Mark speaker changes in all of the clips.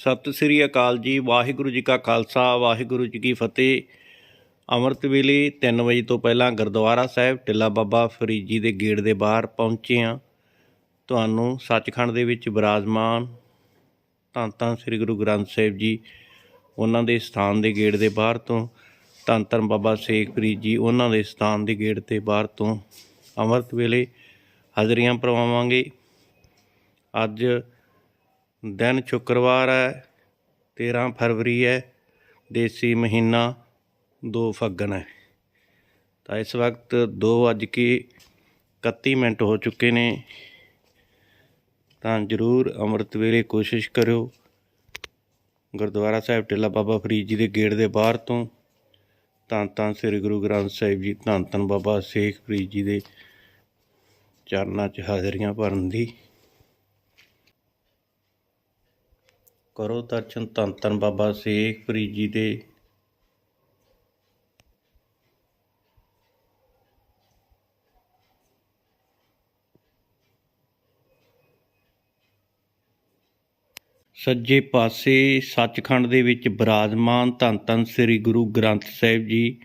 Speaker 1: ਸਤਿ ਸ੍ਰੀ ਅਕਾਲ ਜੀ, ਵਾਹਿਗੁਰੂ ਜੀ ਕਾ ਖਾਲਸਾ, ਵਾਹਿਗੁਰੂ ਜੀ ਕੀ ਫਤਿਹ। ਅੰਮ੍ਰਿਤ ਵੇਲੇ 3 ਵਜੇ ਤੋਂ ਪਹਿਲਾਂ ਗੁਰਦੁਆਰਾ ਸਾਹਿਬ ਟਿੱਲਾ ਬਾਬਾ ਫਰੀਦ ਜੀ ਦੇ ਗੇਟ ਦੇ ਬਾਹਰ ਪਹੁੰਚੇ ਹਾਂ। ਤੁਹਾਨੂੰ ਸੱਚਖੰਡ ਦੇ ਵਿੱਚ ਬਿਰਾਜਮਾਨ ਧੰਨ ਧੰਨ ਸ੍ਰੀ ਗੁਰੂ ਗ੍ਰੰਥ ਸਾਹਿਬ ਜੀ, ਉਹਨਾਂ ਦੇ ਸਥਾਨ ਦੇ ਗੇਟ ਦੇ ਬਾਹਰ ਤੋਂ, ਧੰਨ ਧੰਨ ਬਾਬਾ ਸ਼ੇਖ ਫਰੀਦ ਜੀ, ਉਹਨਾਂ ਦੇ ਸਥਾਨ ਦੇ ਗੇਟ ਦੇ ਬਾਹਰ ਤੋਂ ਅੰਮ੍ਰਿਤ ਵੇਲੇ ਹਾਜ਼ਰੀਆਂ ਭਰਵਾਵਾਂਗੇ। ਅੱਜ ਦਿਨ ਸ਼ੁੱਕਰਵਾਰ ਹੈ 13 ਫਰਵਰੀ ਹੈ, ਦੇਸੀ ਮਹੀਨਾ ਦੋ ਫੱਗਣ ਹੈ। ਤਾਂ ਇਸ ਵਕਤ ਦੋ ਵੱਜ ਕੇ 31 ਮਿੰਟ ਹੋ ਚੁੱਕੇ ਨੇ। ਤਾਂ ਜਰੂਰ ਅੰਮ੍ਰਿਤ ਵੇਲੇ ਕੋਸ਼ਿਸ਼ ਕਰਿਓ। ਗੁਰਦੁਆਰਾ ਸਾਹਿਬ ਟਿੱਲਾ ਬਾਬਾ ਫਰੀਦ ਜੀ ਦੇ ਗੇਟ ਦੇ ਬਾਹਰ ਤੋਂ। ਧੰਨ ਧੰਨ ਸ੍ਰੀ ਗੁਰੂ ਗ੍ਰੰਥ ਸਾਹਿਬ ਜੀ ਧੰਨ ਧੰਨ ਬਾਬਾ ਸ਼ੇਖ ਫਰੀਦ ਜੀ ਦੇ ਚਰਨਾਂ 'ਚ ਹਾਜ਼ਰੀਆਂ ਭਰਨ ਦੀ। ਕਰੋ ਦਰਸ਼ਨ ਧੰਨ ਧੰਨ ਬਾਬਾ ਸ਼ੇਖ ਫਰੀਦ ਜੀ ਦੇ। ਸੱਜੇ ਪਾਸੇ ਸੱਚਖੰਡ ਦੇ ਵਿੱਚ ਬਿਰਾਜਮਾਨ ਧੰਨ ਧੰਨ ਸ੍ਰੀ ਗੁਰੂ ਗ੍ਰੰਥ ਸਾਹਿਬ ਜੀ,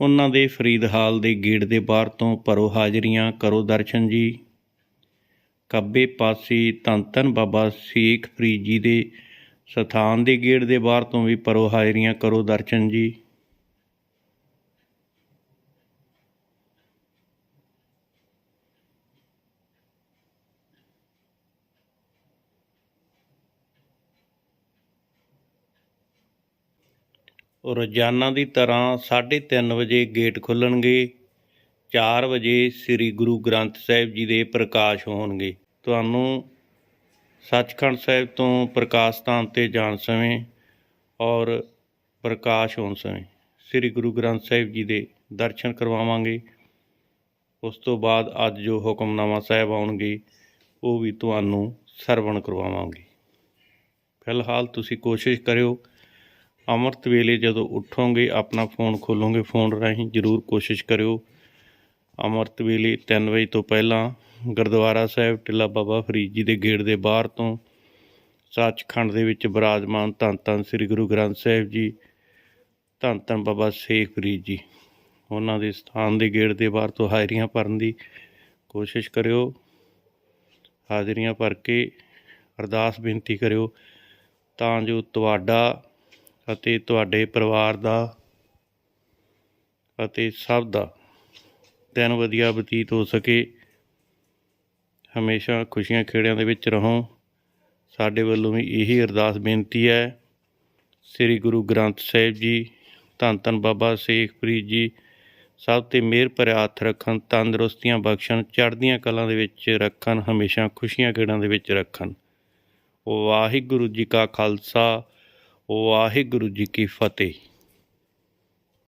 Speaker 1: ਉਹਨਾਂ ਦੇ ਫਰੀਦ ਹਾਲ ਦੇ ਗੇਟ ਦੇ ਬਾਹਰ ਤੋਂ ਭਰੋ ਹਾਜ਼ਰੀਆਂ, ਕਰੋ ਦਰਸ਼ਨ ਜੀ। ਖੱਬੇ ਪਾਸੇ ਧੰਨ ਧੰਨ ਬਾਬਾ ਸ਼ੇਖ ਫਰੀਦ ਜੀ ਦੇ ਸਥਾਨ ਦੇ ਗੇਟ ਦੇ ਬਾਹਰ ਤੋਂ ਵੀ ਪਰੋ ਹਾਜ਼ਰੀਆਂ ਕਰੋ ਦਰਸ਼ਨ ਜੀ। ਰੋਜ਼ਾਨਾ ਦੀ ਤਰ੍ਹਾਂ 3:30 ਵਜੇ ਗੇਟ ਖੁੱਲਣਗੇ 4 ਵਜੇ ਸ੍ਰੀ ਗੁਰੂ ਗ੍ਰੰਥ ਸਾਹਿਬ ਜੀ ਦੇ ਪ੍ਰਕਾਸ਼ ਹੋਣਗੇ। ਤੁਹਾਨੂੰ ਸੱਚਖੰਡ ਸਾਹਿਬ ਤੋਂ ਪ੍ਰਕਾਸ਼ ਸਥਾਨ ਤੇ ਜਾਣ ਸਮੇਂ ਔਰ ਪ੍ਰਕਾਸ਼ ਹੋਣ ਸਮੇਂ ਸ੍ਰੀ ਗੁਰੂ ਗ੍ਰੰਥ ਸਾਹਿਬ ਜੀ ਦੇ ਦਰਸ਼ਨ ਕਰਵਾਵਾਂਗੇ। ਉਸ ਤੋਂ ਬਾਅਦ ਅੱਜ ਜੋ ਹੁਕਮਨਾਮਾ ਸਾਹਿਬ ਆਉਣਗੇ, ਉਹ ਵੀ ਤੁਹਾਨੂੰ ਸਰਵਣ ਕਰਵਾਵਾਂਗੇ। ਫਿਲਹਾਲ ਤੁਸੀਂ ਕੋਸ਼ਿਸ਼ ਕਰਿਓ, ਅੰਮ੍ਰਿਤ ਵੇਲੇ ਜਦੋਂ ਉੱਠੋਗੇ, ਆਪਣਾ ਫੋਨ ਖੋਲੋਗੇ, ਫੋਨ ਰਾਹੀਂ ਜ਼ਰੂਰ ਕੋਸ਼ਿਸ਼ ਕਰਿਓ। ਅੰਮ੍ਰਿਤ ਵੇਲੇ 3 ਵਜੇ ਤੋਂ ਪਹਿਲਾਂ ਗੁਰਦੁਆਰਾ ਸਾਹਿਬ, ਟਿੱਲਾ ਬਾਬਾ ਫਰੀਦ ਜੀ ਦੇ ਗੇੜ ਦੇ ਬਾਹਰ ਤੋਂ ਸੱਚਖੰਡ ਦੇ ਵਿੱਚ ਬਿਰਾਜਮਾਨ ਧੰਨ ਧੰਨ ਸ੍ਰੀ ਗੁਰੂ ਗ੍ਰੰਥ ਸਾਹਿਬ ਜੀ, ਧੰਨ ਧੰਨ ਬਾਬਾ ਸ਼ੇਖ ਫਰੀਦ ਜੀ। ਉਹਨਾਂ ਦੇ ਸਥਾਨ ਦੇ ਗੇੜ ਦੇ ਬਾਹਰ ਤੋਂ ਹਾਜ਼ਰੀਆਂ ਭਰਨ ਦੀ ਕੋਸ਼ਿਸ਼ ਕਰਿਓ, ਹਾਜ਼ਰੀਆਂ ਭਰ ਕੇ ਅਰਦਾਸ ਬੇਨਤੀ ਕਰਿਓ, ਤਾਂ ਜੋ ਤੁਹਾਡਾ ਅਤੇ ਤੁਹਾਡੇ ਪਰਿਵਾਰ ਦਾ ਅਤੇ ਸਭ ਦਾ ਦਿਨ ਵਧੀਆ ਬਤੀਤ ਹੋ ਸਕੇ। ਹਮੇਸ਼ਾ ਖੁਸ਼ੀਆਂ ਖੇੜਿਆਂ ਦੇ ਵਿੱਚ ਰਹੋ। ਸਾਡੇ ਵੱਲੋਂ ਵੀ ਇਹੀ ਅਰਦਾਸ ਬੇਨਤੀ ਹੈ। ਸ੍ਰੀ ਗੁਰੂ ਗ੍ਰੰਥ ਸਾਹਿਬ ਜੀ, ਧੰਨ ਧੰਨ ਬਾਬਾ ਸ਼ੇਖ ਫਰੀਦ ਜੀ, ਸਭ ਤੇ ਮਿਹਰ ਭਰਿਆ ਹੱਥ ਰੱਖਣ, ਤੰਦਰੁਸਤੀਆਂ ਬਖਸ਼ਣ, ਚੜ੍ਹਦੀਆਂ ਕਲਾਂ ਦੇ ਵਿੱਚ ਰੱਖਣ, ਹਮੇਸ਼ਾ ਖੁਸ਼ੀਆਂ ਖੇੜਾਂ ਦੇ ਵਿੱਚ ਰੱਖਣ। ਵਾਹਿਗੁਰੂ ਜੀ ਕਾ ਖਾਲਸਾ, ਵਾਹਿਗੁਰੂ ਜੀ ਕੀ ਫਤਿਹ।